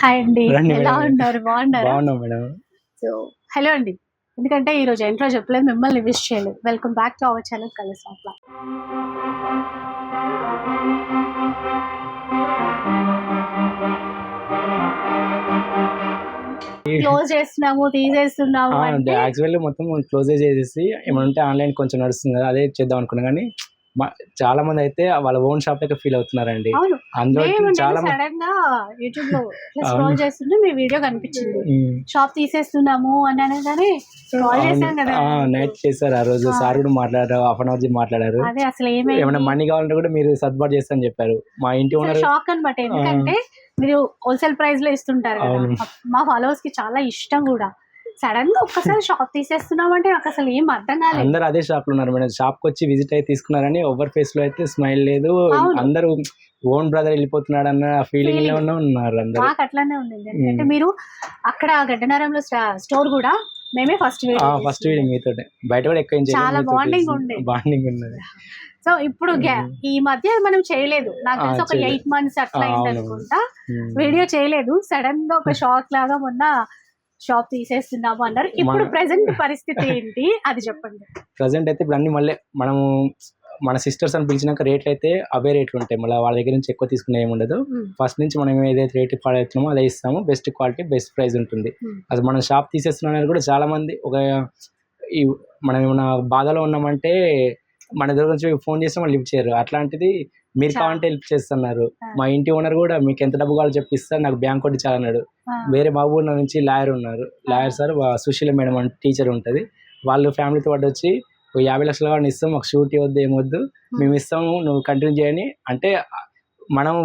Hi అండి. ఎలా. ఉన్నారు? బాగున్నారా? బాగున్నాం మేడం. సో హలో అండి. ఎందుకంటే ఈ రోజు ఎంట్రో చెప్పలేదు మిమ్మల్ని విష్ చేయలేదు. Welcome back to our channel కలిసి అట్లా క్లోజ్ చేస్తున్నాము తీసేస్తున్నాము అంటే యాక్చువల్లీ మొత్తం క్లోజ్ చేసేసి ఏమంటే ఆన్లైన్ కొంచెం నడుస్తుంది కదా అదే చేద్దాం అనుకున్నా కానీ చాలా మంది అయితే వాళ్ళ ఓన్ షాప్ అయితే ఫీల్ అవుతున్నారండి. అందులో చాలా మంది సడన్గా యూట్యూబ్లో అవును. స్క్రోల్ చేస్తుంటే మీ వీడియో కనిపించింది. షాప్ తీసేస్తున్నాము అని అనగానే నైట్ చేశారు ఆ రోజు. సార్ కూడా మాట్లాడారు హాఫ్ అన్ అవర్ మాట్లాడారు. అదే అసలు ఏమైనా మనీ కావాలంటే కూడా మీరు సర్దుబాటు చేస్తారని చెప్పారు. మా ఇంటి ఓనర్ షాక్ అనమాట ఎందుకంటే మీరు హోల్సేల్ ప్రైస్లో ఇస్తుంటారు. మా ఫాలోవర్స్కి చాలా ఇష్టం కూడా. సడన్గా ఒక్కసారి షాప్ తీసేస్తున్నామంటే నాకు అసలు ఏం అర్థం కాలేదు అందరు అదే షాప్లో ఉన్నారు మేడం షాప్కి వచ్చి విజిట్ అయితే తీసుకున్నారని ఓవర్ ఫేస్లో అయితే స్మైల్ లేదు. అందరూ ఓన్ బ్రదర్ వెళ్ళిపోతున్నాడు అన్న ఫీలింగ్. లోనే ఉన్నారు అందరు మాకు అట్లానే ఉండింది ఎందుకంటే మ్మ్. మీరు అక్కడ గడ్డనారంలో స్టోర్ కూడా మేమే ఫస్ట్ ఫస్ట్ వీడియో మీతో బయట కూడా ఎక్కువ చాలా bonding ఉండే. బాండింగ్ ఉన్నది సో ఇప్పుడు. ఈ మధ్య మనం చేయలేదు నాకు తెలిసి ఒక. ఎయిట్ మంత్స్ అట్లా అయింది. అనుకుంటా. వీడియో చేయలేదు సడన్గా ఒక షాక్ లాగా మొన్న షాప్ తీసేస్తున్నాము అన్నారు. ఇప్పుడు ప్రెసెంట్ పరిస్థితి ఏంటి? అది చెప్పండి. ప్రజెంట్ అయితే ఇప్పుడు అన్ని మళ్ళీ మనము మన సిస్టర్స్ అని పిలిచినాక రేట్లు అయితే అవే రేట్లు ఉంటాయి. మళ్ళీ వాళ్ళ దగ్గర నుంచి ఎక్కువ తీసుకునే ఏమి ఉండదు. ఫస్ట్ నుంచి మనం ఏదైతే రేట్ పడుతున్నామో అదే ఇస్తాము. బెస్ట్ క్వాలిటీ బెస్ట్ ప్రైస్ ఉంటుంది. మ్మ్. అది మనం షాప్ తీసేస్తున్నాం కూడా చాలా మంది ఒక ఈ మనం ఏమైనా బాధలో ఉన్నామంటే మన దగ్గర నుంచి ఫోన్ చేస్తే మనం లిఫ్ట్ చేయరు. అట్లాంటిది మీరు. కావాలంటే హెల్ప్ చేస్తున్నారు. మా ఇంటి ఓనర్ కూడా మీకు ఎంత డబ్బు కావాలో చెప్పిస్తారు నాకు బ్యాంక్ కొట్టి చాలా అన్నాడు ఆ, వేరే నగర్ నుంచి లాయర్ ఉన్నారు. లాయర్ సార్ సుశీల మేడం అని టీచర్ ఉంటుంది. వాళ్ళు ఫ్యామిలీతో పాటు వచ్చి ఒక యాభై లక్షల వాడిని ఇస్తాం మాకు షూట్ ఇవ్వద్దు ఏమొద్దు. మేము ఇస్తాము నువ్వు కంటిన్యూ చేయని. అంటే మనం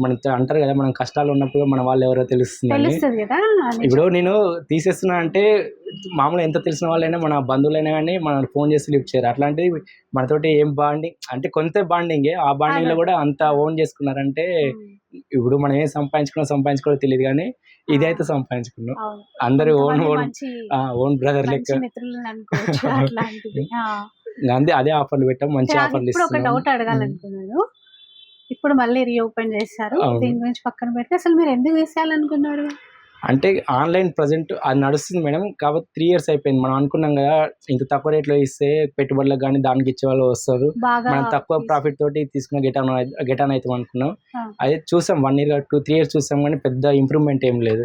మన అంటారు కదా మనం కష్టాలు ఉన్నప్పుడు మన వాళ్ళు ఎవరో తెలుస్తుంది ఇప్పుడు నేను తీసేస్తున్నా అంటే మామూలు ఎంత తెలిసిన వాళ్ళైనా మన బంధువులైనా కానీ మనం ఫోన్ చేసి లిఫ్ట్ చేయరు. అట్లాంటిది మనతోటి ఏం బాండింగ్ అంటే కొంత బాండింగే. ఆ బాండింగ్లో కూడా అంత ఓన్ చేసుకున్నారంటే. ఇప్పుడు మనం ఏం సంపాదించుకున్నా సంపాదించుకోవడం తెలియదు కానీ ఇదైతే సంపాదించుకున్నాం. అవును. అందరూ ఓన్ ఓన్ ఓన్ బ్రదర్ లెక్క. అంతే అదే ఆఫర్లు పెట్టాం మంచి ఆఫర్లు ఇస్తున్నాం. డౌట్ అడగాలనుకున్నాను. ఇప్పుడు మళ్ళీ రీఓపెన్ చేశారు. దీని గురించి పక్కన పెడితే అసలు మీరు ఎందుకు తీసేయాలనుకున్నారు అంటే ఆన్లైన్ ప్రజెంట్ అది నడుస్తుంది మేడం. కాబట్టి త్రీ ఇయర్స్ అయిపోయింది. మనం అనుకున్నాం కదా ఇంత తక్కువ రేట్లో ఇస్తే పెట్టుబడులకు కానీ దానికి ఇచ్చే వాళ్ళు వస్తారు. మనం తక్కువ ప్రాఫిట్ తోటి తీసుకున్న గెటాన్ గెటాన్ అవుతాం అనుకున్నాం. అదే చూసాం one year two three years చూసాం కానీ పెద్ద ఇంప్రూవ్మెంట్ ఏం లేదు.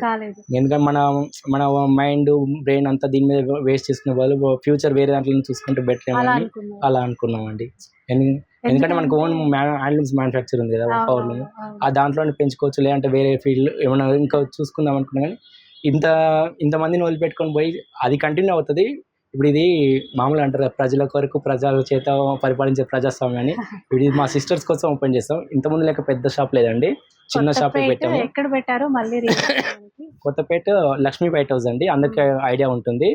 ఎందుకంటే మన మన మైండ్ బ్రెయిన్ అంతా దీని మీద వేస్ట్ చేసుకునే వాళ్ళు ఫ్యూచర్ వేరే దాంట్లో చూసుకుంటే బెటర్ అనుకున్నారు. అలా అనుకున్నామండి. ఎందు- ఎందుకంటే మనకు ఓన్ హ్యాండ్లూమ్స్ మ్యానుఫ్యాక్చర్ ఉంది కదా అవును, పవర్ అవును, అవును. ఆ దాంట్లోనే పెంచుకోవచ్చు లేదంటే వేరే ఫీల్డ్ ఏమైనా ఇంకా చూసుకుందాం అనుకున్నా కానీ ఇంత ఇంతమందిని వదిలిపెట్టుకొని పోయి అది కంటిన్యూ అవుతుంది. ఇప్పుడు ఇది మామూలు అంటారు ప్రజల కొరకు ప్రజల చేత పరిపాలించే ప్రజాస్వామ్యం అని. ఇది మా సిస్టర్స్ కోసం ఓపెన్ చేస్తాం. ఇంతకుముందు లేక పెద్ద షాప్ లేదండి. చిన్న షాప్ పెట్టాము. ఎక్కడ పెట్టారో మళ్ళీ. కొత్తపేట లక్ష్మీ వైట్ హౌస్ అండి. అందరికీ ఐడియా ఉంటుంది.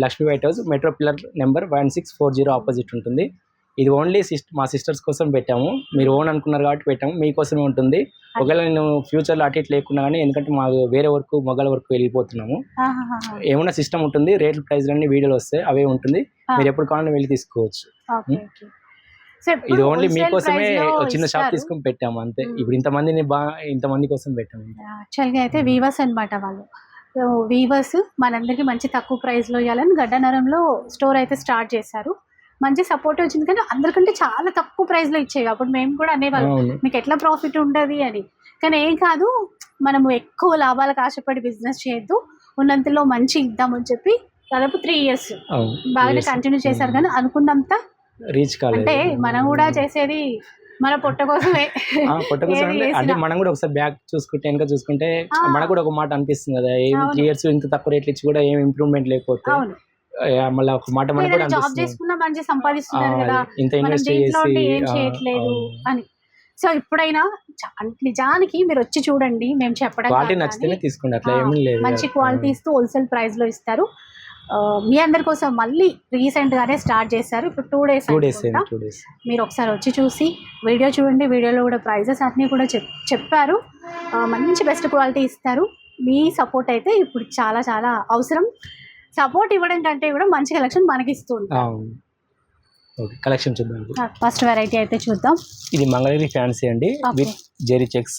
Lakshmi white house metro pillar number one six four zero opposite ఉంటుంది. ఇది ఓన్లీ సిస్ట్ మా సిస్టర్స్ కోసం పెట్టాము. మీరు ఓన్ అనుకున్నారు కాబట్టి పెట్టాము. మీకోసమే ఉంటుంది. ఒకవేళ నేను ఫ్యూచర్లో అటు ఇటు లేకున్నా కానీ ఎందుకంటే మా వేరే వర్క్ మొగల వర్క్ వెళ్ళిపోతున్నాము. ఏమైనా సిస్టమ్ ఉంటుంది రేట్ల ప్రైస్ అన్ని వీడియోలు వస్తాయి అవే ఉంటుంది. మీరు ఎప్పుడు కావాలని వెళ్ళి తీసుకోవచ్చు. ఇది ఓన్లీ మీకోసమే చిన్న షాప్. తీసుకొని పెట్టాము అంతే. ఇప్పుడు ఇంతమందిని బా ఇంతమంది కోసం పెట్టాము. యాక్చువల్గా అయితే వీవర్స్ అన్నమాట వాళ్ళు. వీవర్స్ మనందరికీ మంచి తక్కువ ప్రైస్లో ఇవ్వాలని గడ్డనరంలో స్టోర్ అయితే స్టార్ట్ చేశారు. మంచి సపోర్ట్ వచ్చింది. కానీ అందరికంటే చాలా తక్కువ ప్రైస్లో ఇచ్చేవి. అప్పుడు మేము కూడా అనేవాళ్ళం మీకు ఎట్లా ప్రాఫిట్ ఉండదు? అని. కానీ ఏం కాదు మనము ఎక్కువ లాభాలకు ఆశపడి బిజినెస్ చేయొద్దు. ఉన్నంతలో మంచి ఇద్దామని చెప్పి దాదాపు త్రీ ఇయర్స్ బాగానే కంటిన్యూ చేశారు. కానీ అనుకున్నంత రీచ్ కాలేదు. అంటే మనం కూడా చేసేది మన పొట్ట కోసమే. కొట్టకు ఏది అంటే-. మనం కూడా ఒకసారి బ్యాక్ చూసుకుంటే వెనక చూసుకుంటే. మనకు కూడా ఒక మాట అనిపిస్తుంది కదా. ఏం. త్రీ ఇయర్స్ ఇంత తక్కువ రేట్లు ఇచ్చి కూడా ఏం ఇంప్రూవ్మెంట్ లేకపోతే మళ్ళీ ఒక మాట మనకు కూడా జాబ్ చేసుకున్నా మంచి సంపాదిస్తున్నారు కదా. ఇంత ఇన్వెస్ట్ చేసి ఏం చేయట్లేదు. అని. సో ఇప్పుడైనా నిజానికి మీరు వచ్చి చూడండి మేము చెప్పడం క్వాలిటీ నచ్చితేనే తీసుకోండి అట్లా ఏమీ లేదు మంచి క్వాలిటీ ఇస్తూ హోల్సేల్ ప్రైస్లో ఇస్తారు. మీ అందరి కోసం మళ్ళీ రీసెంట్ గానే స్టార్ట్ చేశారు. ఇప్పుడు టూ డేస్ మీరు ఒకసారి వచ్చి చూసి వీడియో చూడండి. వీడియోలో కూడా ప్రైజెస్ అన్నీ కూడా చెప్ చెప్పారు. మంచి బెస్ట్ క్వాలిటీ ఇస్తారు. మీ సపోర్ట్ అయితే ఇప్పుడు చాలా చాలా అవసరం. సపోర్ట్ ఇవ్వడం కంటే కూడా మంచి కలెక్షన్ మనకి ఇస్తుంది ఓకే కలెక్షన్ చూద్దాం. ఫస్ట్ వెరైటీ అయితే చూద్దాం ఇది మంగళగిరి ఫ్యాన్సీ అండి. With zari checks.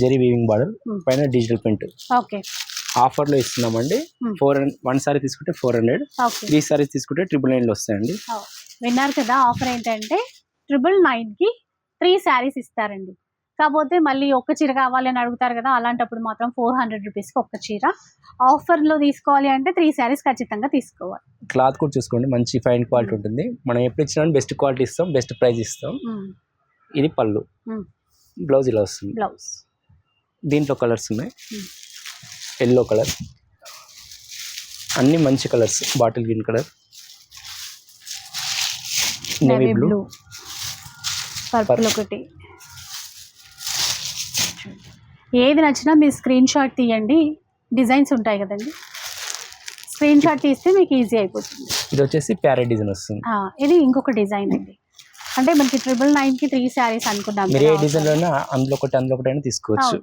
Zari weaving border. పైన డిజిటల్ ప్రింట్ ఓకే ఆఫర్లో ఇస్తున్నామండి Hmm. ఫోర్ వన్ సారీ తీసుకుంటే ఫోర్ హండ్రెడ్ త్రీ సారీస్ తీసుకుంటే ట్రిపుల్ నైన్లో వస్తాయండి విన్నారు కదా ఆఫర్ ఏంటంటే ట్రిపుల్ నైన్కి త్రీ శారీస్ ఇస్తారండి కాకపోతే మళ్ళీ ఒక్క చీర కావాలి అని అడుగుతారు కదా అలాంటప్పుడు మాత్రం ఫోర్ హండ్రెడ్ రూపీస్కి ఒక్క చీర. ఆఫర్లో తీసుకోవాలి అంటే త్రీ శారీస్ ఖచ్చితంగా తీసుకోవాలి. క్లాత్ కూడా చూసుకోండి మంచి ఫైన్ క్వాలిటీ ఉంటుంది. మనం ఎప్పుడు ఇచ్చినా బెస్ట్ క్వాలిటీ ఇస్తాం బెస్ట్ ప్రైస్ ఇస్తాం. ఇది పళ్ళు. Hmm. బ్లౌజ్ ఇలా వస్తుంది. బ్లౌజ్ దీంట్లో కలర్స్ ఉన్నాయి. Hmm. ఎల్లో కలర్ అన్ని మంచి colours bottle green colour navy blue purple ఒకటి. ఏది నచ్చినా మీరు స్క్రీన్ షాట్ తీయండి. డిజైన్స్ ఉంటాయి కదండి. స్క్రీన్ షాట్ తీస్తే మీకు ఈజీ అయిపోతుంది. ఇది వచ్చేసి ప్యారెట్ డిజైన్ వస్తుంది. ఇది ఇంకొక డిజైన్ అండి. అంటే మనకి ట్రిపుల్ నైన్కి త్రీ శారీస్ అనుకున్నాం మీరు ఏ డిజైన్ అయినా అందులో ఒకటి అందులో ఒకటి అయినా తీసుకోవచ్చు.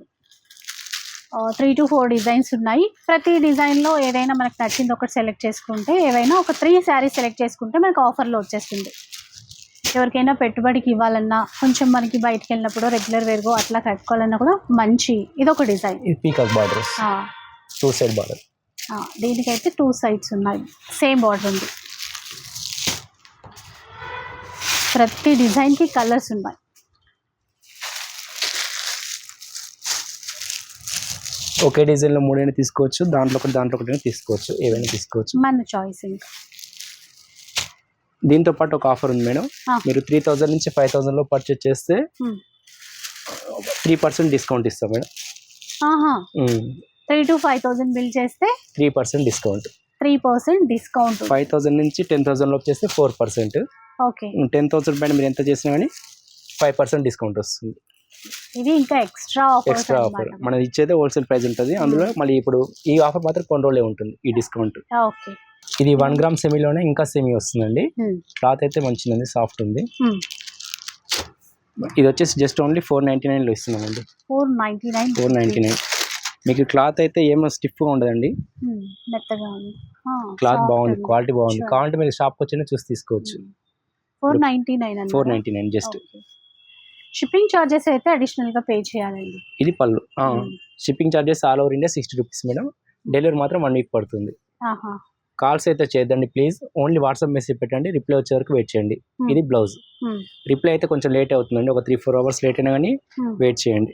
త్రీ టు ఫోర్ డిజైన్స్ ఉన్నాయి. ప్రతి డిజైన్లో ఏదైనా మనకు నచ్చింది ఒకటి సెలెక్ట్ చేసుకుంటే ఏవైనా ఒక త్రీ శారీస్ సెలెక్ట్ చేసుకుంటే మనకు ఆఫర్లో వచ్చేస్తుంది. ఎవరికైనా పెట్టుబడికి ఇవ్వాలన్నా కొంచెం మనకి బయటికి వెళ్ళినప్పుడు రెగ్యులర్ వేర్గో అట్లా కట్టుకోవాలన్నా కూడా మంచి ఇది ఒక డిజైన్ ఇది peacock border two side border దీనికైతే టూ సైడ్స్ ఉన్నాయి. సేమ్ బార్డర్ ఉంది. ప్రతి డిజైన్కి కలర్స్ ఉన్నాయి. ఒకే డిజైన్లో మూడైనా తీసుకోవచ్చు దాంట్లో ఒకటి దాంట్లో ఒకటి తీసుకోవచ్చు ఏవైనా తీసుకోవచ్చు. మన చాయిస్ ఇంకా. దీంతో పాటు ఒక ఆఫర్ ఉంది మేడం. మీరు త్రీ థౌజండ్ నుంచి ఫైవ్ థౌజండ్లో పర్చేస్ చేస్తే. త్రీ పర్సెంట్ డిస్కౌంట్ ఇస్తాం madam. Three to five thousand bill చేస్తే three percent discount three percent discount five thousand నుంచి టెన్ థౌసండ్ లోపు చేస్తే four percent okay. Ten thousand పైన మీరు ఎంత చేసినా కానీ ఫైవ్ పర్సెంట్ డిస్కౌంట్ వస్తుంది. ఇది ఇంకా ఎక్స్ట్రా ఆఫర్ ఎక్స్ట్రా ఆఫర్ మనం ఇచ్చేదే హోల్సేల్ ప్రైస్ ఉంటుంది. అందులో మళ్ళీ ఇప్పుడు ఈ ఆఫర్ మాత్రం కొన్ని రోజులే ఉంటుంది. ఈ డిస్కౌంట్ ఓకే. ఇది వన్ గ్రామ్ సెమీలోనే ఇంకా సెమీ వస్తుందండి. క్లాత్ అయితే ఉంది సాఫ్ట్ ఉంది. ఇది వచ్చేసి జస్ట్ ఓన్లీ ఫోర్ నైంటీ నైన్లో ఇస్తున్నామండి. Four ninety nine four ninety nine. మీకు క్లాత్ అయితే ఏమో స్టిఫ్గా ఉండదండి. మెత్తగా ఉంది. క్లాత్ బాగుంది క్వాలిటీ బాగుంది. కావాలంటే మీరు షాప్కి వచ్చినా చూసి తీసుకోవచ్చు. Four ninety nine four ninety nine just. Shipping charges అయితే అడిషనల్గా పే చేయాలండి. ఇది pallu. Shipping charges all over India sixty rupees madam. Delivery మాత్రం వన్ వీక్ పడుతుంది. కాల్స్ అయితే చేయొద్దండి ప్లీజ్ ఓన్లీ వాట్సాప్ మెసేజ్ పెట్టండి రిప్లై వచ్చే వరకు వెయిట్ చేయండి. ఇది బ్లౌజ్. రిప్లై అయితే కొంచెం లేట్ అవుతుందండి ఒక త్రీ ఫోర్ అవర్స్ లేట్ అయినా కానీ. వెయిట్ చేయండి.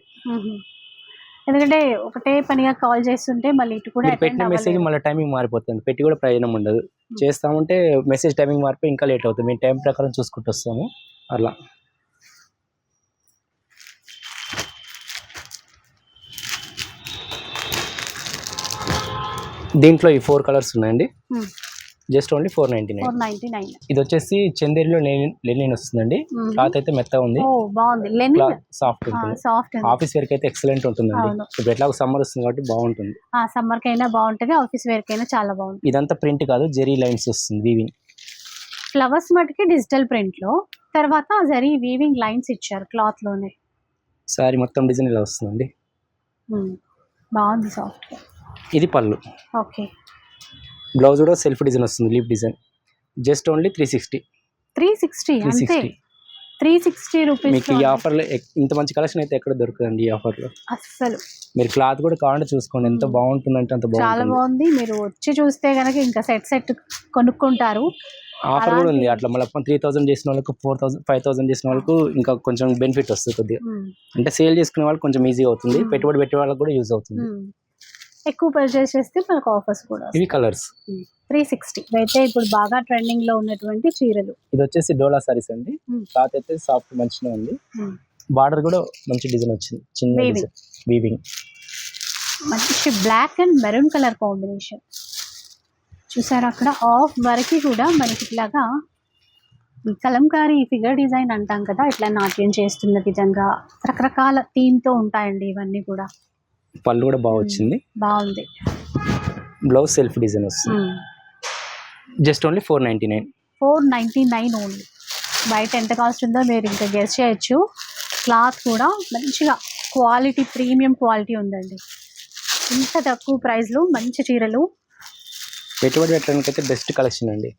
ఎందుకంటే ఒకటే పనిగా కాల్ చేస్తుంటే మళ్ళీ ఇటు కూడా పెట్టిన మెసేజ్. మళ్ళీ టైమింగ్ మారిపోతుంది పెట్టి కూడా ప్రయోజనం ఉండదు చేస్తామంటే మెసేజ్ టైమింగ్ మారిపోయి ఇంకా లేట్ అవుతుంది మేము టైం ప్రకారం చూసుకుంటూ వస్తాము అలా దీంట్లో ఈ ఫోర్ కలర్స్ ఉన్నాయండి. Just only four ninety nine. Four ninety nine. ఇది వచ్చేసి చందేరిలో లెనిన్ వస్తుందండి. క్లాత్ అయితే మెత్తగా ఉంది. సాఫ్ట్ ఉంటుంది. సాఫ్ట్ ఆఫీస్ వేర్కి అయితే ఎక్సలెంట్ ఉంటుందండి. ఇప్పుడు ఎట్లా సమ్మర్ వస్తుంది కాబట్టి బాగుంటుంది. సమ్మర్ కైనా బాగుంటది ఆఫీస్ వేర్ కైనా చాలా బాగుంటుంది. ఇదంతా ప్రింట్ కాదు జెరీ లైన్స్ వస్తుంది వీవింగ్ ఫ్లవర్స్ మటుకి డిజిటల్ ప్రింట్లో. తర్వాత జరీ వీవింగ్ లైన్స్ ఇచ్చారు క్లాత్లోనే. సారీ మొత్తం డిజైన్ ఇలా వస్తుందండి. బాగుంది సాఫ్ట్ ఇది పళ్ళు. ఓకే. బ్లౌజ్ కూడా సెల్ఫ్ డిజైన్ వస్తుంది leaf design. Just only three sixty three sixty three sixty three sixty rupees మీకు ఈ ఆఫర్లో ఇంత మంచి కలెక్షన్ అయితే ఎక్కడ దొరకదండి ఈ ఆఫర్లో? అస్సలు. మీరు క్లాత్ కూడా కావాలంటే చూసుకోండి ఎంత. బాగుంటుందంటే అంత చాలా బాగుంటుంది. బాగుంది. మీరు వచ్చి చూస్తే కనుక ఇంకా సెట్ సెట్ కొనుక్కుంటారు. ఆఫర్ కూడా ఉంది. అట్లా మళ్ళీ త్రీ థౌసండ్ చేసిన వాళ్ళకు ఫోర్ థౌసండ్ ఫైవ్ థౌసండ్ చేసిన వాళ్ళకు ఇంకా కొంచెం బెనిఫిట్ వస్తుంది కొద్దిగా. అంటే సేల్ చేసుకునే వాళ్ళకి కొంచెం ఈజీ అవుతుంది. పెట్టుబడి పెట్టే వాళ్ళకి కూడా యూజ్ అవుతుంది. ఎక్కువ పర్చేస్ చేస్తే మనకు ఆఫర్స్ కూడా ఇవి కలర్స్ త్రీ సిక్స్టీ అయితే ఇప్పుడు బాగా ట్రెండింగ్లో ఉన్నటువంటి చీరలు. ఇది వచ్చేసి డోలా సారీస్ అండి. క్లాత్ అయితే సాఫ్ట్ మంచిగా ఉంది. బార్డర్ కూడా మంచి డిజైన్ వచ్చింది. చిన్న వీవింగ్ మంచి black and maroon colour combination చూసారు అక్కడ? ఆఫ్ వరకు కూడా మనకి ఇట్లాగా కలంకారీ ఫిగర్ డిజైన్ అంటాం కదా ఇట్లా నాట్యం చేస్తున్న విధంగా రకరకాల థీమ్తో ఉంటాయండి ఇవన్నీ కూడా. పళ్ళు కూడా బాగా వచ్చింది. బాగుంది. బ్లౌజ్ సెల్ఫ్ డిజైన్ వస్తుంది. Just only four ninety nine. Four ninety nine only. బయట ఎంత కాస్ట్ ఉందో మీరు ఇంకా గెస్ చేయొచ్చు. క్లాత్ కూడా మంచిగా క్వాలిటీ ప్రీమియం క్వాలిటీ ఉందండి. ఇంత తక్కువ ప్రైస్లో మంచి చీరలు. పెట్టుబడి పెట్టడానికి అయితే బెస్ట్ కలెక్షన్ అండి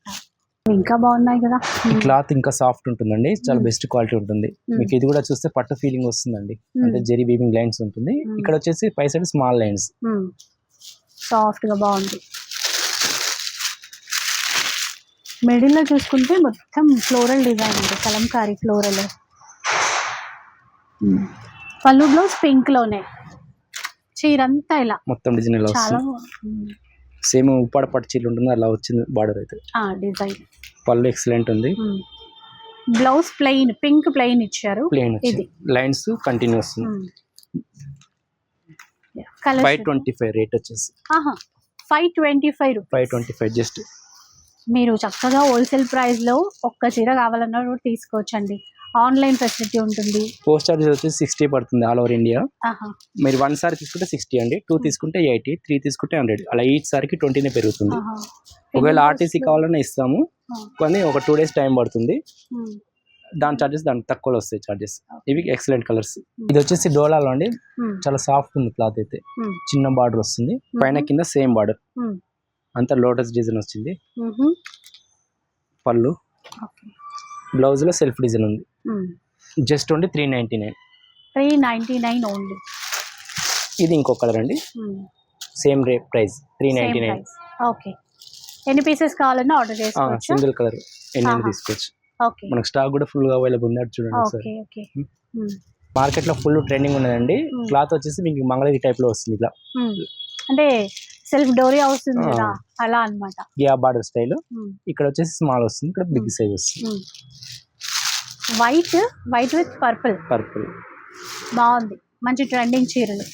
ఇంకా బాగున్నాయి కదా. ఈ క్లాత్ ఇంకా సాఫ్ట్ ఉంటుందండి. చాలా. బెస్ట్ క్వాలిటీ ఉంటుంది. మీకు ఇది కూడా చూస్తే పట్టు ఫీలింగ్ వస్తుందండి. అంటే జెరీ బీబింగ్ లైన్స్ ఉంటుంది. ఇక్కడ వచ్చేసి పై సైడ్ స్మాల్ లైన్స్. సాఫ్ట్గా బాగుంది. మిడిల్లో చూసుకుంటే మొత్తం ఫ్లోరల్ డిజైన్ ఉంది కలంకారీ ఫ్లోరల్. పళ్ళు బ్లౌజ్ పింక్లోనే చీరంతా ఇలా. మొత్తం డిజైన్ చాలా సేమ్ ఉప్పాడ పట్టు చీరలు ఉంటుంది అలా వచ్చింది బార్డర్ అయితే. డిజైన్. పళ్ళు ఎక్సలెంట్ ఉంది. బ్లౌజ్ ప్లెయిన్ పింక్ ప్లెయిన్ ఇచ్చారు. ఇది. లైన్స్ కంటిన్యూ వస్తుంది colour five twenty five rate వచ్చేసి. Five twenty five five twenty five just మీరు చక్కగా హోల్సేల్ ప్రైస్లో ఒక్క చీర కావాలన్నా కూడా తీసుకోవచ్చండి. ఆన్లైన్ ఫెసిలిటీ ఉంటుంది. పోస్ట్ చార్జెస్ వచ్చేసి సిక్స్టీ పడుతుంది ఆల్ ఓవర్ ఇండియా. మీరు వన్ సారి తీసుకుంటే సిక్స్టీ అండి. టూ తీసుకుంటే ఎయిటీ త్రీ తీసుకుంటే హండ్రెడ్. అలా ఈచ్ సారికి ట్వంటీనే పెరుగుతుంది. ఒకవేళ ఆర్టీసీ? కావాలన్నా ఇస్తాము. కానీ ఒక టూ డేస్ టైం పడుతుంది. దాని చార్జెస్ దానికి తక్కువలో వస్తాయి చార్జెస్ ఇవి ఎక్సలెంట్ కలర్స్ ఇది వచ్చేసి డోలాలో అండి. చాలా సాఫ్ట్ ఉంది క్లాత్ అయితే. చిన్న బార్డర్ వస్తుంది. పైన కింద సేమ్ బార్డర్. అంతా లోటస్ డిజైన్ వచ్చింది. పళ్ళు. ఓకే. బ్లౌజ్లో సెల్ఫ్ డిజైన్ ఉంది. Just only three ninety nine. Three ninety nine only. ఇది ఇంకో కలర్ అండి. Same rate price three ninety nine okay ఎన్ని పీసెస్ కావాలన్నా ఆర్డర్ చేసుకోవచ్చు. సింగిల్ కలర్ ఎన్ని. తీసుకోవచ్చు. ఓకే మనకు స్టాక్ కూడా ఫుల్గా అవైలబుల్ ఉంది చూడండి ఓకే ఓకే Hmm. మార్కెట్లో ఫుల్ ట్రెండింగ్ ఉన్నదండి. Hmm. క్లాత్ వచ్చేసి మీకు మంగళగిరి టైప్లో వస్తుంది ఇట్లా. అంటే సెల్ఫ్ డోరీ అవుతుంది ఆ. కదా అలా అన్నమాట. గియా బార్డర్ స్టైల్ ఇక్కడ వచ్చేసి స్మాల్ వస్తుంది ఇక్కడ బిగ్ Hmm. సైజ్ వస్తుంది. White white with purple purple బాగుంది. మంచి ట్రెండింగ్ చీరలు.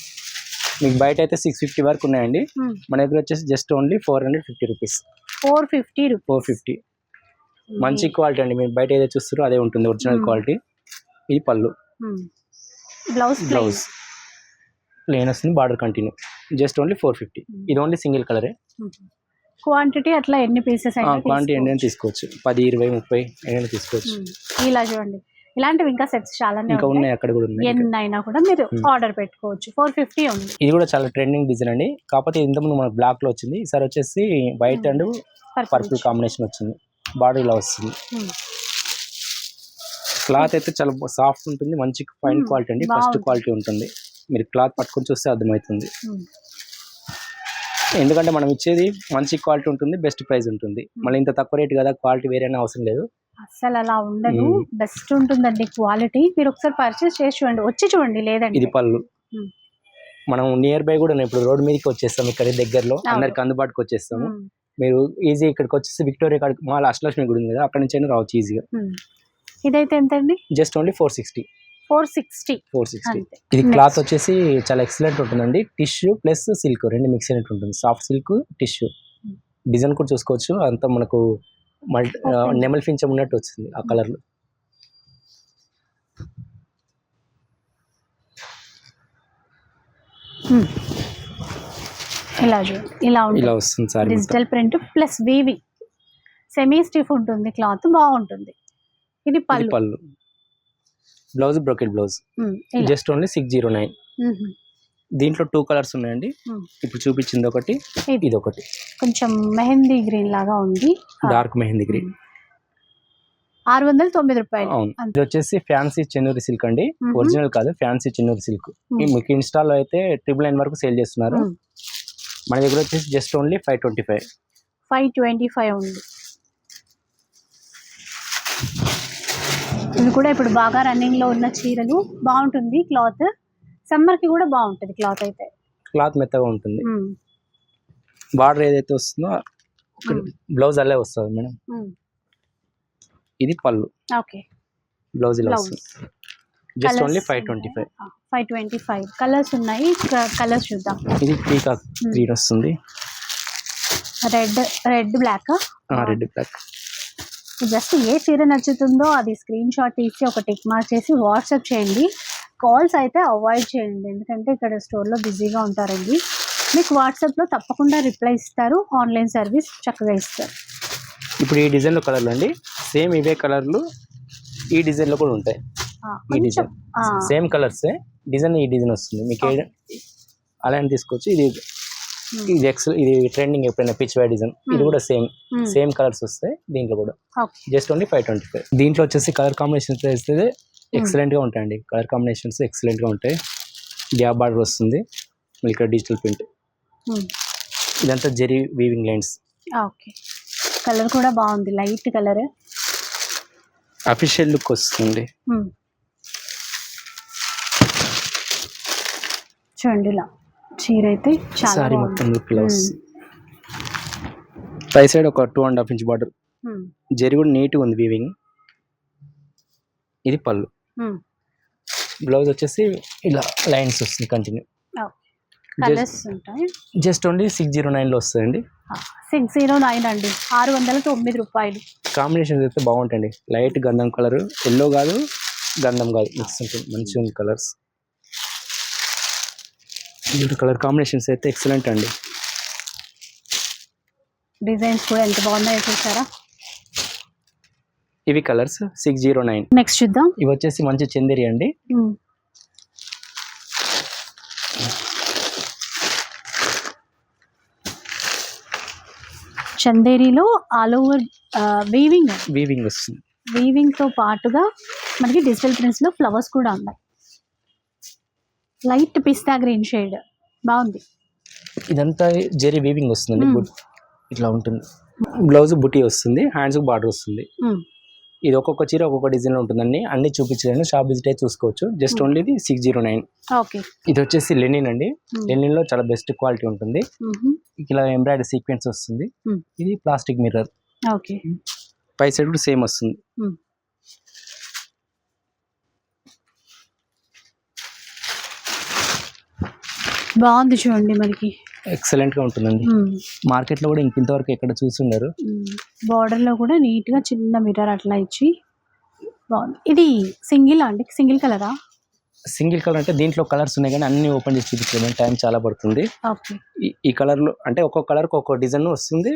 మీకు బయట అయితే సిక్స్ ఫిఫ్టీ వరకు ఉన్నాయండి. ఉమ్, మన దగ్గర వచ్చేసి just only four hundred fifty rupees four fifty four fifty మంచి క్వాలిటీ అండి. మీరు బయట ఏదో చూస్తారో అదే ఉంటుంది ఒరిజినల్ Hmm. క్వాలిటీ ఇది పళ్ళు. బ్లౌజ్ బ్లౌజ్ ప్లేన్ వస్తుంది border continue just only four fifty Hmm. ఇది ఓన్లీ సింగిల్ కలరే క్వాంటిటీ అట్లా ఎన్ని పీసెస్ అయినా క్వాంటిటీ. ఏంటంటే తీసుకోవచ్చు పది ఇరవై ముప్పై ఏదైనా తీసుకోవచ్చు ఇలా చూడండి ఇలాంటివి ఇంకా సెట్స్ చాలానే ఇంకా ఉన్నాయి అక్కడ కూడా ఉన్నాయి ఇంకా. ఎన్నైనా కూడా మీరు. ఆర్డర్ పెట్టుకోవచ్చు ఫోర్ ఫిఫ్టీ ఉంది ఇది కూడా చాలా ట్రెండింగ్ డిజైన్ అండి కాకపోతే ఇంతకుముందు మనకు బ్లాక్లో వచ్చింది ఈసారి వచ్చేసి వైట్. అండ్ పర్పుల్ కాంబినేషన్ వచ్చింది బార్డర్ ఇలా వస్తుంది. క్లాత్ అయితే చాలా సాఫ్ట్ ఉంటుంది మంచి ఫైన్. క్వాలిటీ అండి ఫస్ట్. క్వాలిటీ ఉంటుంది మీరు క్లాత్ పట్టుకొని చూస్తే అర్థమవుతుంది. ఎందుకంటే మనం ఇచ్చేది మంచి క్వాలిటీ ఉంటుంది బెస్ట్ ప్రైస్ ఉంటుంది. మళ్ళీ ఇంత తక్కువ రేట్ కదా క్వాలిటీ వేరేనా అవసరం లేదు. అస్సలు అలా ఉండదు. Hmm. బెస్ట్ ఉంటుందండి క్వాలిటీ. మీరు ఒకసారి పర్చేస్ చేసి చూడండి. వచ్చి చూడండి లేదండి ఇది పళ్ళు. Hmm. మనం నియర్ బై కూడా ఇప్పుడు రోడ్ మీదకి వచ్చేస్తాం ఇక్కడ దగ్గరలో. అందరికి అందుబాటుకి వచ్చేస్తాము. మీరు ఈజీ ఇక్కడికి వచ్చేసి విక్టోరియా కాడ మా అష్టలక్ష్మి గుడి ఉంది కదా అక్కడ నుంచి రావచ్చు ఈజీగా ఇదైతే ఎంత అండి just only four sixty four sixty. Four sixty. ఇది. క్లాత్ వచ్చేసి చాలా ఎక్సలెంట్ ఉంటుందండి. టిష్యూ ప్లస్ సిల్క్ రెండు మిక్స్ అయినట్టు ఉంటుంది. Soft silk tissue. Hmm. Design కూడా చూసుకోవచ్చు. అంతా మనకు మల్టీ. నెమల్ ఫించం ఉన్నట్టు వచ్చింది ఆ కలర్లో ఇలా చూడండి ఇలా ఇలా ఉంటుంది వస్తుంది సారీ డిజిటల్ ప్రింట్ ప్లస్ వీవి సెమీ స్టిఫ్ ఉంటుంది క్లాత్ బాగుంటుంది. ఇది ఇది pallu. Pallu. Blouse brocade blouse. Just only six zero nine. దీంట్లో టూ కలర్స్ ఉన్నాయండి. ఇప్పుడు చూపించింది ఒకటి ఇది. ఒకటి. కొంచెం మెహందీ గ్రీన్ లాగా ఉంది. Dark mehndi green. ఆరు వందల తొమ్మిది రూపాయలు. ఇది వచ్చేసి ఫ్యాన్సీ చెన్నూరి సిల్క్ అండి. ఒరిజినల్ కాదు ఫ్యాన్సీ చెన్నూరి సిల్క్. మీకు ఇన్స్టాలో అయితే ట్రిపుల్ నైన్ వరకు సేల్ చేస్తున్నారు. మన దగ్గర వచ్చేసి just only five twenty five five twenty five ఉంది. ఇది కూడా ఇప్పుడు బాగా రన్నింగ్లో ఉన్న చీరలు. బాగుంటుంది క్లాత్. సమ్మర్కి కూడా బాగుంటుంది క్లాత్ అయితే. క్లాత్ మెత్తగా ఉంటుంది. బార్డర్ ఏదైతే వస్తుందో. బ్లౌజ్ అల్లే వస్తుంది మేడం. ఇది పళ్ళు. ఓకే. బ్లౌజ్ ఇలా బ్లౌజ్. వస్తుంది. Just only five twenty five five twenty five colours ఉన్నాయి. కలర్స్ చూద్దాం. ఇది పీకాక్ గ్రీన్ వస్తుంది. Red red black red black just ఏ చీర నచ్చుతుందో అది స్క్రీన్ షాట్ తీసి ఒక టిక్ మార్క్ చేసి వాట్సాప్ చేయండి. కాల్స్ అయితే అవాయిడ్ చేయండి. ఎందుకంటే ఇక్కడ స్టోర్లో బిజీగా ఉంటారండి. మీకు వాట్సాప్లో తప్పకుండా రిప్లై ఇస్తారు. ఆన్లైన్ సర్వీస్ చక్కగా ఇస్తారు. ఇప్పుడు ఈ డిజైన్లో కలర్లు అండి. సేమ్ ఇవే కలర్లు ఈ డిజైన్లో కూడా ఉంటాయి. ఈ డిజైన్ సేమ్ కలర్స్ డిజైన్ ఈ డిజైన్ వస్తుంది. మీకు ఏ అలా అని తీసుకోవచ్చు. ఇది ఇది ఎక్స్ ఇది ట్రెండింగ్ ఎప్పుడైనా పిచ్ వై డిజైన్ ఇది Hmm. కూడా సేమ్ Hmm. సేమ్ కలర్స్ వస్తాయి దీంట్లో కూడా. Just only five twenty five దీంట్లో వచ్చేసి కలర్ కాంబినేషన్స్ వేస్తే ఎక్సలెంట్గా ఉంటాయండి. కలర్ కాంబినేషన్స్ ఎక్సలెంట్గా ఉంటాయి. గ్యాప్ బార్డర్ వస్తుంది. ఇక్కడ డిజిటల్ ప్రింట్ Hmm. ఇదంతా zari weaving lines okay colour కూడా బాగుంది. లైట్ కలర్ అఫీషియల్ లుక్ వస్తుంది. చూడండి ఇలా. చీర అయితే సారీ మొత్తం వస్తుంది పై సైడ్ ఒక two and half inch border zari కూడా నీట్గా ఉంది వీవింగ్ ఇది పళ్ళు. బ్లౌజ్ వచ్చేసి ఇలా లైన్స్ వస్తుంది continue just only six zero నైన్లో వస్తుందండి సిక్స్ జీరో నైన్ అండి. ఆరు వందల తొమ్మిది రూపాయలు. కాంబినేషన్స్ అయితే బాగుంటాయండి. లైట్ గంధం కలర్ ఎల్లో కాదు గంధం కాదు. మిక్స్ ఉంటుంది. మంచిగా ఉంది కలర్స్ కలర్ కాంబినేషన్స్ అయితే ఎక్సలెంట్ అండి. డిజైన్స్ కూడా ఎంత బాగున్నాయో చూసారా? ఇవి colours six zero nine next చూద్దాం. ఇవి వచ్చేసి మంచి చందేరి అండి. ఉమ్. చందేరిలో ఆల్ ఓవర్ వీవింగ్ వీవింగ్ వస్తుంది. వీవింగ్తో పాటుగా మనకి డిజిటల్ ప్రింట్స్లో ఫ్లవర్స్ కూడా ఉన్నాయి. Light pista green shade. బాగుంది. ఇదంతా జెరీ వీవింగ్ వస్తుందండి. బుట్ ఇట్లా ఉంటుంది. బ్లౌజ్ బుటీ వస్తుంది హ్యాండ్స్ బార్డర్ వస్తుంది. ఇది ఒక్కొక్క చీర ఒక్కొక్క డిజైన్ ఉంటుందండి. అన్ని చూపించలేను షాప్ విజిట్ అయితే చూసుకోవచ్చు. జస్ట్. ఓన్లీ ఇది సిక్స్ జీరో నైన్ ఇది వచ్చేసి లెనిన్ అండి. లెనిన్లో చాలా బెస్ట్ క్వాలిటీ ఉంటుంది. ఇలా ఎంబ్రాయిడరీ సీక్వెన్స్ వస్తుంది. ఇది ప్లాస్టిక్ మిర్రర్ ఓకే. పై సైడ్ కూడా సేమ్ వస్తుంది. బాగుంది చూడండి మనకి. ఎక్సలెంట్గా ఉంటుందండి. మార్కెట్లో కూడా ఇంతవరకు ఎక్కడ చూసుండరు. బార్డర్లో కూడా నీట్గా చిన్న మిర్రర్ అట్లా ఇచ్చి బాగుంది. ఇది సింగిల్ అండి? సింగిల్ కలరా? సింగిల్ కలర్ అంటే దీంట్లో కలర్స్ ఉన్నాయి కానీ అన్ని ఓపెన్ చేసి చూపించలేదు. టైం చాలా పడుతుంది. ఈ- కలర్లో అంటే ఒక్కొక్క కలర్ ఒక్కొక్క డిజైన్ వస్తుంది.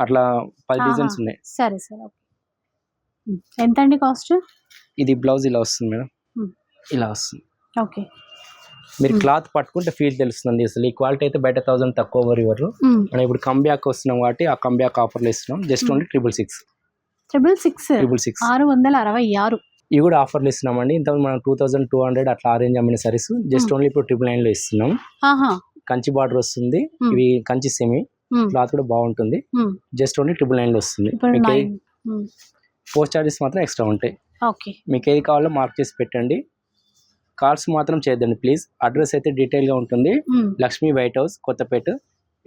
అట్లా పది. డిజైన్స్ ఉన్నాయి. సరే సరే ఓకే. ఎంత అండి కాస్ట్? ఇది బ్లౌజ్ ఇలా వస్తుంది మేడం. ఇలా వస్తుంది. ఓకే. మీరు. క్లాత్ పట్టుకుంటే ఫీల్ తెలుస్తుంది అసలు. ఈ క్వాలిటీ అయితే బయట థౌసండ్ తక్కువ ఎవరు ఇవ్వరు. మనం ఇప్పుడు కంబ్యాక్ వస్తున్నాం కాబట్టి ఆ కంబ్యాక్ ఆఫర్లో ఇస్తున్నాం. Just. Only triple six triple six triple six ఆరు వందల అరవై ఆరు. ఇవి కూడా ఆఫర్లు ఇస్తున్నామండి. ఇంత మనం టూ థౌసండ్ టూ హండ్రెడ్ అట్లా ఆరేంజ్ అమ్మిన సారీస్ జస్ట్. ఓన్లీ ఇప్పుడు ట్రిపుల్ నైన్లో ఇస్తున్నాం. కంచి బార్డర్ వస్తుంది. ఇవి కంచి సెమీ. క్లాత్ కూడా బాగుంటుంది. జస్ట్ ఓన్లీ ట్రిపుల్ నైన్లో వస్తుంది. పోస్ట్ చార్జెస్ మాత్రం ఎక్స్ట్రా ఉంటాయి. ఓకే మీకు ఏది కావాలో మార్క్ చేసి పెట్టండి. కాల్స్ మాత్రం చేద్దండి ప్లీజ్. అడ్రస్ అయితే డీటెయిల్గా ఉంటుంది. Lakshmi white house Kothapeta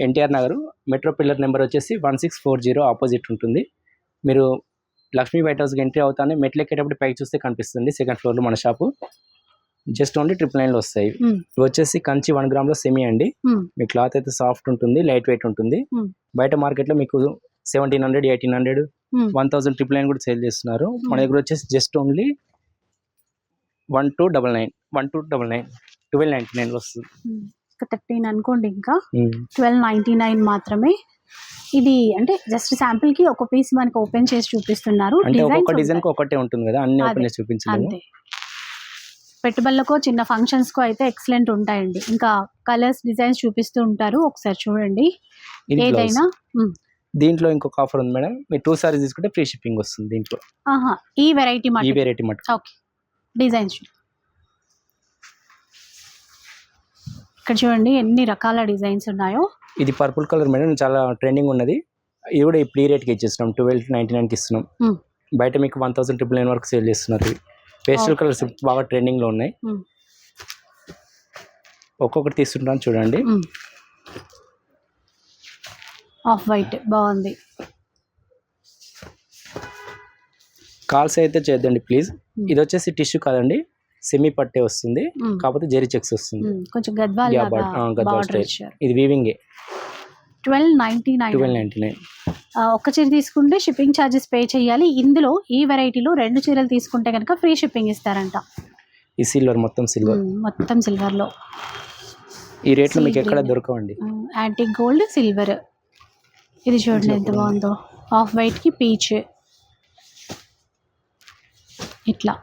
NTR Nagar. Metro pillar number వచ్చేసి one six four zero opposite ఉంటుంది. మీరు లక్ష్మీ వైట్ హౌస్కి ఎంట్రీ అవుతానే మెట్లు ఎక్కేటప్పుడు పైకి చూస్తే కనిపిస్తుంది సెకండ్ ఫ్లోర్లో మన షాపు. జస్ట్ ఓన్లీ ట్రిపుల్ నైన్లో వస్తాయి. ఇవి వచ్చేసి కంచి వన్ గ్రామ్లో సెమీ అండి. మీ క్లాత్ అయితే సాఫ్ట్ ఉంటుంది లైట్ వెయిట్ ఉంటుంది. బయట మార్కెట్లో మీకు seventeen hundred eighteen hundred one thousand triple nine కూడా సేల్ చేస్తున్నారు. మన దగ్గర వచ్చేసి just only one two double nine. One two double nine twelve ninety nine వస్తుంది. థర్టీన్ అనుకోండి ఇంకా. ట్వెల్వ్ నైంటీ నైన్ మాత్రమే. ఇది అంటే జస్ట్ శాంపిల్కి ఒక పీస్ మనకి ఓపెన్ చేసి చూపిస్తున్నారు. ఒక్కొక్క డిజైన్. ఒకటే ఉంటుంది కదా అన్ని ఓపెన్. చేసి చూపించలేము. అంతే. పెట్టుబడులకో చిన్న ఫంక్షన్స్ కో అయితే ఎక్సలెంట్ ఉంటాయండి. ఇంకా కలర్స్ డిజైన్స్ చూపిస్తూ ఉంటారు. ఒకసారి చూడండి. ఏదైనా దీంట్లో ఇంకొక ఆఫర్ ఉంది మేడం. మీరు టూ సారీస్ తీసుకుంటే ఫ్రీ షిప్పింగ్ వస్తుంది దీంట్లో. ఆహా ఈ వెరైటీ ఈ వెరైటీ మటు ఓకే. డిజైన్స్ ఇక్కడ చూడండి ఎన్ని రకాల డిజైన్స్ ఉన్నాయో. ఇది పర్పుల్ కలర్ మేడం చాలా ట్రెండింగ్ ఉన్నది. ఇది కూడా ఇప్పుడు ఈ రేట్కి ఇచ్చేస్తున్నాం ట్వెల్వ్ నైన్టీ నైన్కి ఇస్తున్నాం. బయట మీకు వన్ థౌసండ్ ట్రిపుల్ నైన్ వరకు సేల్ చేస్తున్నారు. ఇవి పేస్టల్. కలర్స్ బాగా ట్రెండింగ్లో ఉన్నాయి. ఒక్కొక్కటి తీసుకుంటాను చూడండి. ఆఫ్ వైట్ బాగుంది. కాల్స్ అయితే చేద్దండి ప్లీజ్. ఇది వచ్చేసి టిష్యూ కాదండి. సెమీ పట్టే వస్తుంది కాకపోతే జెరీ చెక్స్ వస్తుంది. కొంచెం గద్వాల్ గద్వాల్ ఇది వీవింగే twelve ninety nine twelve ninety nine ఒక్క చీర తీసుకుంటే షిప్పింగ్ ఛార్జెస్ పే చేయాలి. ఇందులో ఈ వెరైటీలో రెండు చీరలు తీసుకుంటే కనుక ఫ్రీ షిప్పింగ్ ఇస్తారంట. ఈ సిల్వర్ మొత్తం సిల్వర్ మొత్తం సిల్వర్లో. ఈ రేట్లో మీకు ఎక్కడ. దొరకవండి? యాంటిక్ గోల్డ్ సిల్వర్ ఇది చూడండి ఎంత బాగుందో. ఆఫ్ వైట్కి పీచ్ ఇట్లా.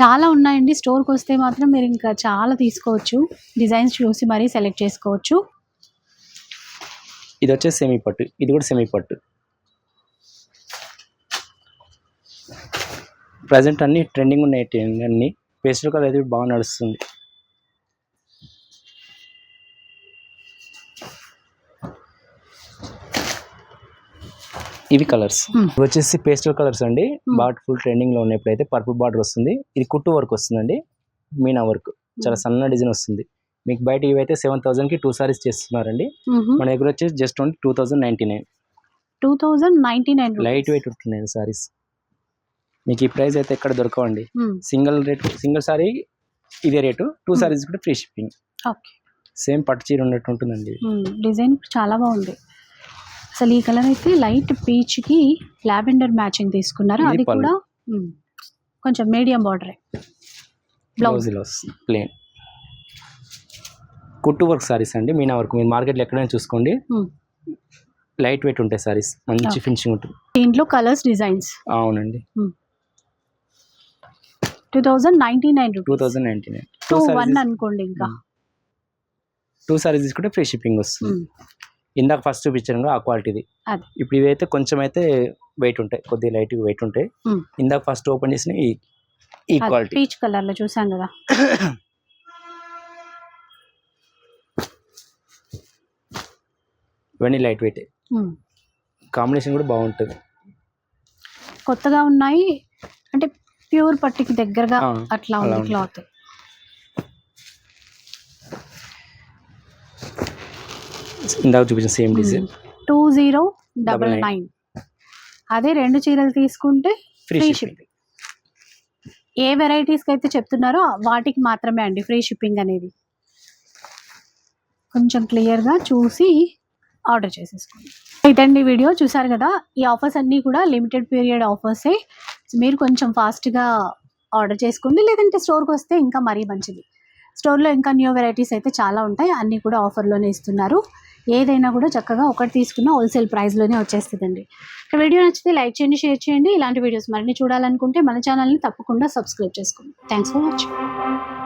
చాలా ఉన్నాయండి. స్టోర్కి వస్తే మాత్రం మీరు ఇంకా చాలా తీసుకోవచ్చు. డిజైన్స్ చూసి మరీ సెలెక్ట్ చేసుకోవచ్చు. ఇది వచ్చేసి సెమీ పట్టు. ఇది కూడా సెమీ పట్టు. ప్రజెంట్ అన్ని ట్రెండింగ్ ఉన్నాయి అన్ని. పేస్టల్ కలర్ అయితే బాగా నడుస్తుంది. ఇవి కలర్స్. ఇవి వచ్చేసి పేస్టల్ కలర్స్ అండి. బాగా ఫుల్ ట్రెండింగ్లో ఉన్నాయి ఇప్పుడైతే పర్పుల్ బార్డర్ వస్తుంది. ఇది కుట్టు వర్క్ వస్తుందండి. మీనా వర్క్. చాలా సన్న డిజైన్ వస్తుంది. మీకు బయట ఇవైతే సెవెన్ థౌసండ్కి టూ సారీస్ చేస్తున్నారండి. మన దగ్గర వచ్చేసి just only two thousand ninety nine. Two thousand ninety nine light weight ఉంటున్నాయి సారీస్. మీకు ఈ ప్రైస్ అయితే ఎక్కడ దొరకవండి. సింగిల్ రేట్ సింగిల్ సారీ ఇదే రేటు. టూ. సారీస్ కూడా ఫ్రీ షిప్పింగ్. ఓకే. సేమ్ పట్టు చీర ఉన్నట్టు ఉంటుందండి. డిజైన్ చాలా బాగుంది. అసలు ఈ కలర్ అయితే లైట్ పీచ్కి లావెండర్ మ్యాచింగ్ తీసుకున్నారు. అది. కూడా కొంచెం మీడియం బార్డర్. బ్లౌజ్ ప్లేన్ కుట్టు వర్క్ సారీస్ అండి. మీనా వర్క్. మీరు మార్కెట్లో ఎక్కడైనా చూసుకోండి. లైట్ వెయిట్ ఉంటాయి సారీస్ మంచి. ఫినిషింగ్ ఉంటుంది. దీంట్లో కలర్స్ డిజైన్స్ అవునండి. Two thousand ninety nine two thousand ninety nine two one అనుకోండి ఇంకా. టూ సారీస్ తీసుకుంటే ఫ్రీ షిప్పింగ్ వస్తుంది. ఇందాక ఫస్ట్ చూపించాను ఆ క్వాలిటీది. ఇప్పుడు ఇవి అయితే కొంచెం అయితే వెయిట్ ఉంటాయి కొద్దిగా లైట్ వెయిట్ ఉంటాయి. ఇందాక ఫస్ట్ ఓపెన్ చేసిన ఈ ఈ క్వాలిటీ పీచ్ కలర్లో చూసాం కదా ఇవన్నీ లైట్ వెయిట్. కాంబినేషన్ కూడా బాగుంటుంది కొత్తగా ఉన్నాయి అంటే ప్యూర్ పట్టికి దగ్గరగా అట్లా ఉంది. క్లాత్ ఇందాక చూపించిన same design two zero double nine అదే రెండు చీరలు తీసుకుంటే ఫ్రీ షిప్పింగ్ ఏ వెరైటీస్కి అయితే చెప్తున్నారో వాటికి మాత్రమే అండి ఫ్రీ షిప్పింగ్ అనేది. కొంచెం క్లియర్గా చూసి ఆర్డర్ చేసేసుకోండి. ఇదండి వీడియో. చూసారు కదా ఈ ఆఫర్స్ అన్నీ కూడా లిమిటెడ్ పీరియడ్ ఆఫర్సే మీరు కొంచెం ఫాస్ట్గా ఆర్డర్ చేసుకోండి లేదంటే స్టోర్కి వస్తే ఇంకా మరీ మంచిది. స్టోర్లో ఇంకా న్యూ వెరైటీస్ అయితే చాలా ఉంటాయి అన్నీ కూడా ఆఫర్లోనే ఇస్తున్నారు. ఏదైనా కూడా చక్కగా ఒకటి తీసుకున్న హోల్సేల్ ప్రైస్లోనే వచ్చేస్తుందండి. ఈ వీడియో నచ్చితే లైక్ చేయండి షేర్ చేయండి. ఇలాంటి వీడియోస్ మరిన్ని చూడాలనుకుంటే మన ఛానల్ని తప్పకుండా సబ్స్క్రైబ్ చేసుకోండి. Thanks for watching